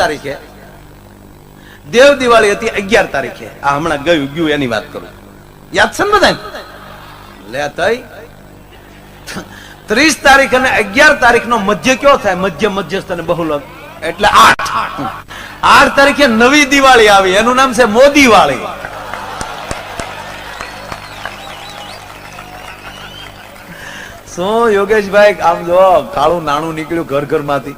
તારીખે. દેવ દિવાળી હતી અગિયાર તારીખે. આ હમણાં ગયું ગયું એની વાત કરું. યાદ છે ને બધા લે તઈ. ત્રીસ તારીખ અને અગિયાર તારીખ નો મધ્ય કયો થાય? મધ્ય મધ્યસ્થ અને બહુલ એટલે આઠ. આઠ તારીખે નવી દિવાળી આવી. એનું નામ છે મોદી વાળી. શું યોગેશભાઈ, આમ જો કાળું નાણું નીકળ્યું ઘર ઘરમાંથી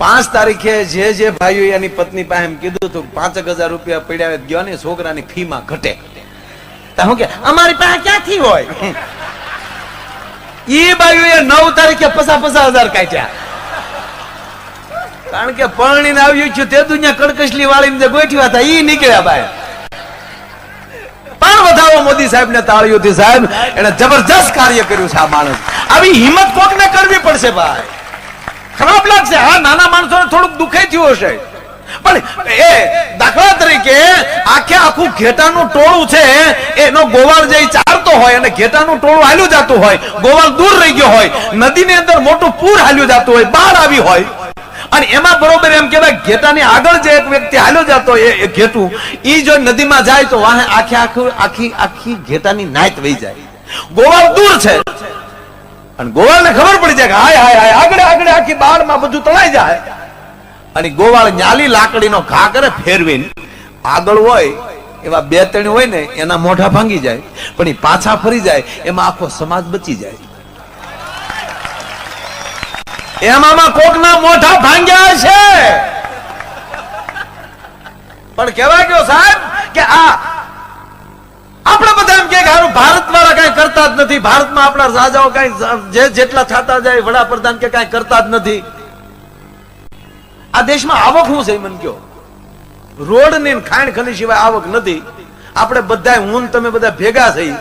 પાંચ તારીખે જે જે ભાઈઓ એની પત્ની પાસે એમ કીધું હતું પાંચ હજાર રૂપિયા પડ્યા ગયો ને છોકરાની ફી માં ઘટે હું કે, અમારી પાસે ક્યાંથી હોય? ઈ બાયુએ નવ તારીખે પસા પસા હજાર કાઢ્યા. કારણ કે પરણીને આવ્યું છું તે દુનિયા કડકશલી વાળીને જે ગોઠવ્યા હતા, ઈ નીકળ્યા ભાઈ પણ વધાવો મોદી સાહેબ ને તાળીઓથી સાહેબ એને જબરજસ્ત કાર્ય કર્યું છે આ માણસ. આવી હિંમત કોકને કરવી પડશે ભાઈ ખરાબ લાગશે. હા, નાના માણસોને થોડુંક દુઃખે થયું હશે. પણ એ દાખલા તરીકે આખે આખું ઘેટાનું ટોળું છે, એનો ગોવાળ જઈ ચારતો હોય અને ઘેટાનું ટોળું હાલ્યું જતું હોય, ગોવાળ દૂર રહી ગયો હોય, નદીની અંદર મોટું પૂર હાલ્યું જતું હોય બહાર આવી હોય. અને એમાં બરોબર એમ કહેવાય, ઘેટાની આગળ જે એક વ્યક્તિ હાલ્યો જતો એ ઘેટું, ઈ જો નદીમાં જાય તો વાહે આખે આખું આખી આખી ઘેટાની નાયત વહી જાય. ગોવાળ દૂર છે. અને ગોવાળને ખબર પડી જાય કે હાય હાય હાય, આગળ આગળ, આખી બાળમાં બધું તણાઈ જાય. અને ગોવાળ ન્યાલી લાકડીનો ઘા કરે ફેરવીને. આગળ હોય, એવા બે ત્રણ હોય ને, એના મોઢા ભાંગી જાય, પણ એ પાછા ફરી જાય, એમાં આખો સમાજ બચી જાય. એમાં કોકના મોઢા ભાંગ્યા છે. પણ કેવા ગયો સાહેબ કે આ બધા એમ કે હારું ભારત કઈ કરતા જ નથી. ભારતમાં આપણા રાજાઓ કઈ જે જેટલા થતા જાય, વડાપ્રધાન કે કઈ કરતા જ નથી. આ દેશમાં આવક શું છે મન કયો રોડની ખાણ ખની સિવાય આવક નથી. આપણે બધા હું તમે બધા ભેગા થઈ.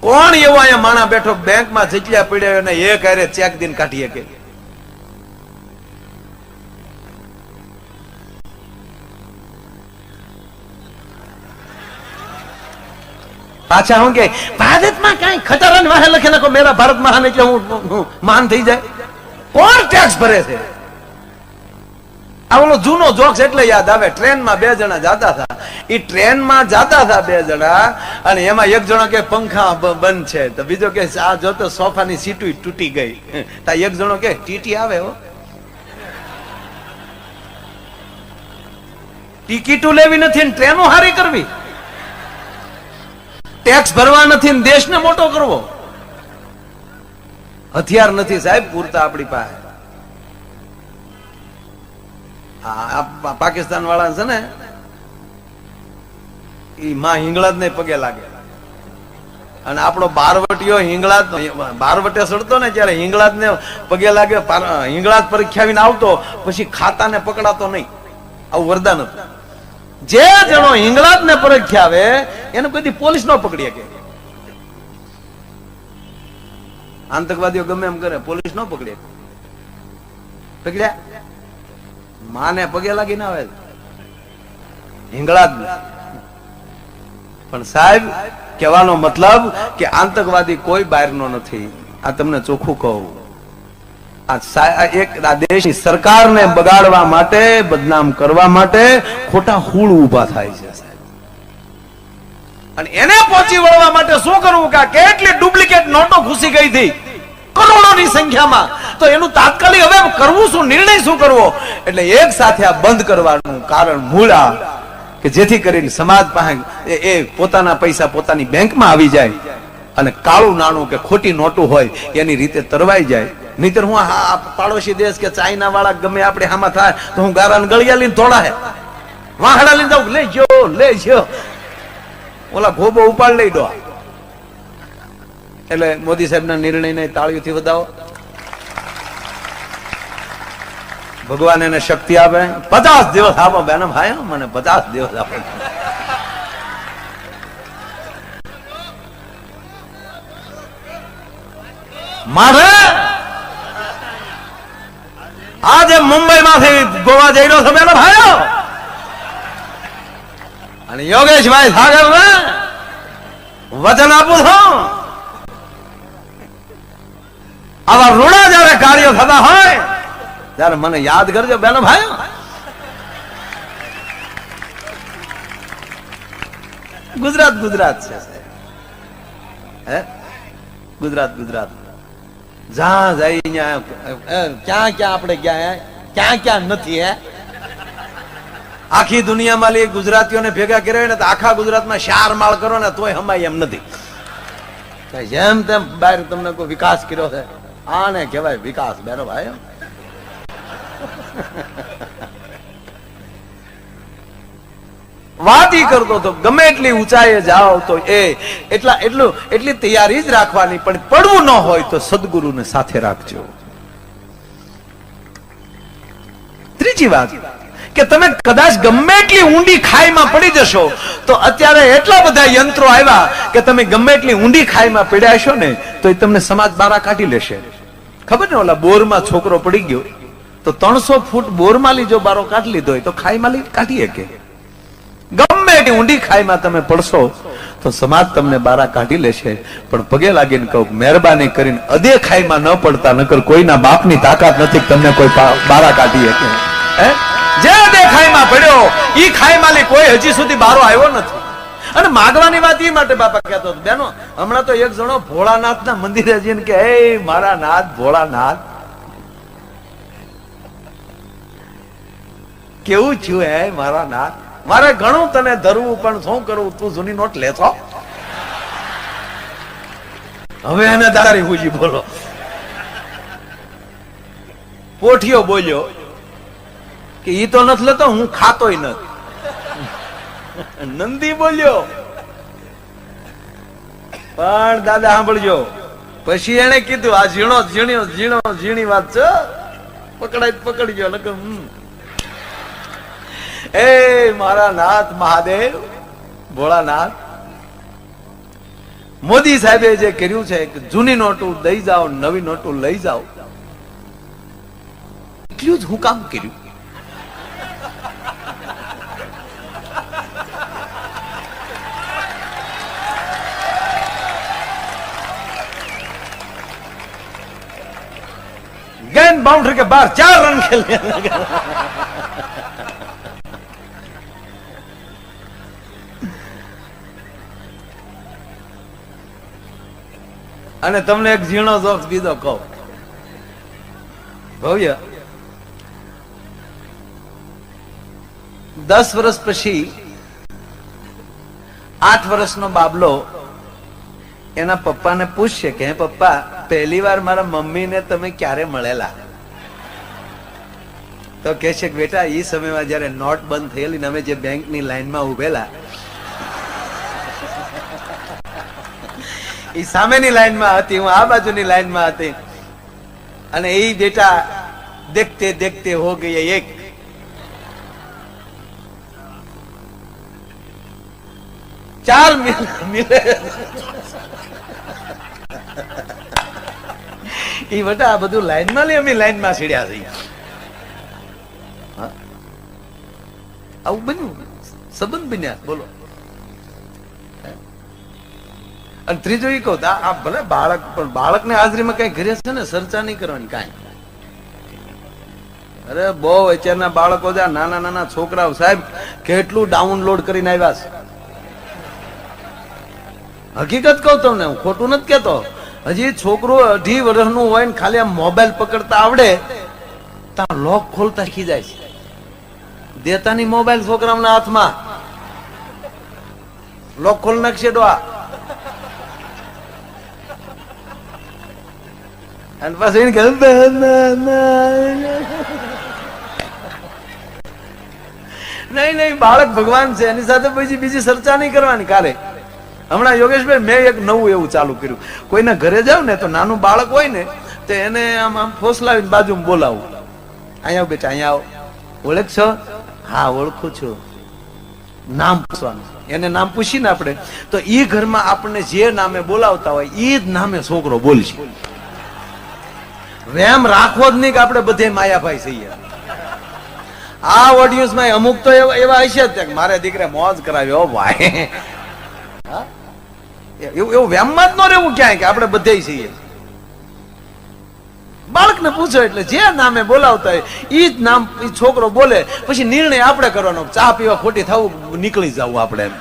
કોણ એવો અહીંયા માણા બેઠો? બેંકમાં જેટલા પડ્યા અને એક હારે ચેક દિન કાઢી શકે. પાછા હું કે, ભારતમાં કઈ ખતરાન વાહે લખે નાખો મેરા ભારત મહાન એટલે હું માન થઈ જાય. કોણ ટેક્સ ભરે છે? આ ઓલો જૂનો જોક્સ એટલે યાદ આવે, ટ્રેનમાં બે જણા જાતા હતા. એ ટ્રેનમાં જાતા હતા બે જણા અને એમાં એક જણો કે, પંખા બંધ છે. તો બીજો કે, આ જોતો સોફાની સીટું તૂટી ગઈ. તા એક જણો કે, ટીટી આવે હો. ટિકિટો લેવી નથી ને ટ્રેનો હારી કરવી. ટેક્સ ભરવા નથી દેશને મોટો કરવો. હથિયાર નથી સાહેબ, પૂરતા આપણી પાસે. પાકિસ્તાન વાળા છે ને એ માં હિંગળાજ ને પગે લાગે. અને આપણો બારવટીયો હિંગળાજ, બારવટે સડતો ને ત્યારે હિંગળાજ ને પગે લાગે હિંગળાજ પરીક્ષા આવતો, પછી ખાતા ને પકડાતો નહીં. આવું વરદાન હતું. જે જણો હિંગળાજ ને પરીક્ષા આવે, એને કોઈ પોલીસ ન પકડી શકે. આતંકવાદીઓ ગમે એમ કરે, પોલીસ ન પકડે. પકડ્યા? માને પગે લાગી ના આવે. હિંગળાજ પણ સાહેબ, કહેવાનો મતલબ કે આતંકવાદી કોઈ બહારનો નથી. આ તમને ચોખ્ખું કહું. સરકારને બગાડવા માટે, બદનામ કરવા માટે ખોટા હુળ ઊભા થાય છે અને એને પહોંચી વળવા માટે શું કરવું કે કેટલી ડુપ્લિકેટ નોટો ઘૂસી ગઈ હતી? કરોડોની સંખ્યામાં. તો એનું તાત્કાલિક હવે કરવું શું, નિર્ણય શું કરવો? એટલે એક સાથે આ બંધ કરવાનું કારણ મૂળ આ કે જેથી કરીને સમાજ પાસે એ પોતાના પૈસા પોતાની બેંકમાં આવી જાય અને કાળું નાણું કે ખોટી નોટું હોય એની રીતે તરવાઈ જાય. નહીતર હું આ પાડોશી દેશ કે ચાઇના વાળા ગમે આપણે આમાં થાય, તો હું ગારા ગળિયા લઈને થોડા હે. વાહડા લઈને જાઉં, લઈ ગયો લઈ ગયો. ઓલા ગોબો ઉપાડ લઈ દો એટલે મોદી સાહેબના નિર્ણયને તાળીઓથી વધાવો. ભગવાન એને શક્તિ આપે. પચાસ દિવસ આપો બેન ભાઈ મને પચાસ દિવસ આપો. મારે આજે મુંબઈમાંથી ગોવા જઈ રહ્યો છો, બેન ભાઈઓ? અને યોગેશભાઈ સાગર ને વચન આપું છું. આવા રૂડા જયારે કાર્યો થતા હોય, ત્યારે મને યાદ કરજો, બેનો ભાઈ ગુજરાત ગુજરાત છે ગુજરાત ગુજરાત. જ્યાં જાય ત્યાં ક્યાં ક્યાં આપણે ગયા હે? ક્યાં ક્યાં નથી હે? આખી દુનિયામાં લી ગુજરાતીઓને ભેગા કર્યા ને તો આખા ગુજરાતમાં શાર માળ કરો ને તોય હમાય એમ નથી. જેમ તેમ બહાર તમને કોઈ વિકાસ કર્યો છે. આને કહેવાય વિકાસ બેનો ભાઈ. વાત કરતો હતો, ગમે એટલી ઊંચાઈએ જાઓ તો એ. એટલા, એટલું, એટલી તૈયારી જ રાખવાની, પણ પડવું ન હોય તો સદગુરુને સાથે રાખજો. ત્રીજી વાત, કે તમે કદાચ ગમે એટલી ઊંડી ખાઈમાં પડી જશો, તો અત્યારે એટલા બધા યંત્રો આવ્યા કે તમે ગમે એટલી ઊંડી ખાઈમાં પડ્યા હશો ને, તો એ તમને સમાજ બારા કાઢી લેશે. ખબર ને ઓલા બોરમાં છોકરો પડી ગયો? તો ત્રણસો ફૂટ બોરમાં લીજો બારો કાઢી લીધો હોય, તો ખાઈમાલી કાઢીએ શકે. ગમે ઊંડી ખાઈમાં તમે પડશો, તો સમાજ તમને બારા કાઢી લેશે. પણ પગે લાગીને કહું મહેરબાની કરીને અદે ખાઈમાં ન પડતા, નકર કોઈના બાપની તાકાત નથી તમને કોઈ બારા કાઢી હે? જે અદે ખાઈમાં પડ્યો, ઈ ખાઈમાંથી કોઈ હજી સુધી બારો આવ્યો નથી. અને માગવાની વાત એ માટે બાપા કહેતો હતો, બેનો, હમણાં તો એક જણો ભોળાનાથ ના મંદિરે જઈને કે હે મારા નાથ, ભોળાનાથ. કેવું છું હે, મારા નાથ? મારે ઘણું તને ધરવું, પણ શું કરવું તું જૂની નોટ લેતો. હવે એને તારી હુજી બોલો. પોઠિયો બોલ્યો કે ઈ તો નથી લેતો, હું ખાતોય નથી. નંદી બોલ્યો, પણ દાદા, સાંભળજો. પછી એને કીધું, આ ઝીણો, ઝીણ્યો ઝીણો ઝીણી વાત છે. પકડાય પકડી ગયો નકર, હમ. એ મારા નાથ મહાદેવ, ભોળાનાથ. મોદી સાહેબે જે કર્યું છે કે જૂની નોટું દઈ જાઓ, નવી નોટું લઈ જાઓ. એટલું જ હું કામ કર્યું. ગેન બાઉન્ડરી કે બાર ચાર રન ખેલ અને તમને એક ઝીણો જોક્સ બીજો કહું. ભવ્ય. દસ વર્ષ પછી, આઠ વર્ષનો બાબલો એના પપ્પાને પૂછશે કે પપ્પા, પહેલી વાર મારા મમ્મીને તમે ક્યારે મળેલા? તો કે છે બેટા એ સમયમાં જયારે નોટ બંધ થયેલી અમે જે બેંકની લાઈનમાં ઉભેલા એ સામેની લાઈનમાં હતી, હું આ બાજુની લાઈનમાં હતી. અને એ બેટા દેખતે દેખતે હો ગઈ એક. ચાર મિલ એ બેટા આ બધું લાઈનમાં લઈ અમે લાઈનમાં સીડ્યા છીએ? આવું બન્યું? સંબંધ બન્યા? બોલો. અને ત્રીજું એ કહું આ ભલે બાળક, પણ બાળકને હાજરીમાં કઈ ઘરે છે ને ચર્ચા નહીં કરવાની કાંઈ. અરે બહુ અત્યારના બાળકો છે નાના નાના છોકરાઓ સાહેબ, કેટલું ડાઉનલોડ કરીને આવ્યા છે. હકીકત કહું તમને, હું ખોટું નથી કેતો હજી છોકરો અઢી વર્ષનું હોય ને ખાલી આમ મોબાઈલ પકડતા આવડે ત્યાં લોક ખોલતા શીખી જાય છે. દેતાની મોબાઈલ છોકરાઓના હાથમાં. લોક ખોલ નાખશે ડોહા અને પછી એને કહે, "ના, ના, ના." નહીં નહીં બાળક ભગવાન છે. એની સાથે પછી બીજી ચર્ચા નહીં કરવાની કાલે. હમણાં યોગેશભાઈ મેં એક નવું એવું ચાલુ કર્યું. કોઈના ઘરે જાવ ને તો નાનું બાળક હોય ને તો એને આમ આમ ફોસલાવીને બાજુમાં બોલાવું. અહીંયા આવ બેટા અહીંયા આવ. ઓળખ છો? હા ઓળખું છું. નામ પૂછવાનું. એને નામ પૂછીને આપણે તો એ ઘરમાં આપણને જે નામે બોલાવતા હોય એ જ નામે છોકરો બોલશે. વેમ રાખવો જ નહીં કે આપણે બધે માયાભાઈ છીએ. આ ઓડિયન્સમાં અમુક તો એવા એવા હશે જ મારે દીકરે મોજ કરાવ્યો ભાઈ. એવું એવું વેમમાં જ ન રહેવું ક્યાંય કે આપણે બધે છીએ. બાળકને પૂછો એટલે જે નામે બોલાવતા હોય એ જ નામ છોકરો બોલે, પછી નિર્ણય આપણે કરવાનો. ચા પીવા ખોટી થવું, નીકળી જવું આપણે એમ.